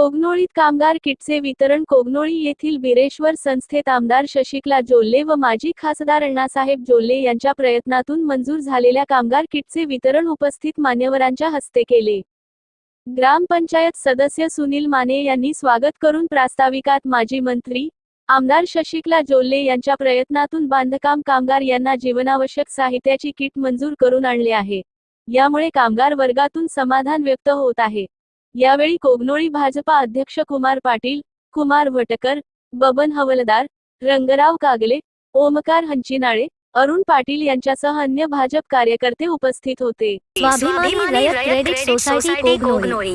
कोगनोळीत कामगार किटचे वितरण कोगनोळी येथील बिरेश्वर संस्थेत आमदार शशिकला जोल्ले व माजी खासदार अण्णासाहेब जोल्ले यांच्या प्रयत्नातून मंजूर झालेल्या कामगार किटचे वितरण उपस्थित मान्यवरांच्या हस्ते केले. ग्रामपंचायत सदस्य सुनील माने यांनी स्वागत करून प्रास्ताविकात माजी मंत्री आमदार शशिकला जोल्ले यांच्या प्रयत्नातून बांधकाम कामगार यांना जीवनावश्यक साहित्याची किट मंजूर करून आणले आहे. यामुळे कामगार वर्गातून समाधान व्यक्त होत आहे. यावेळी कोगनोळी भाजपा अध्यक्ष कुमार पाटील कुमार भटकर बबन हवलदार रंगराव कागले ओमकार हंचिनाळे अरुण पाटील यांच्यासह अन्य भाजप कार्यकर्ते उपस्थित होते. स्वाभिमानी रयत क्रेडिट सोसायटी कोगनोळी.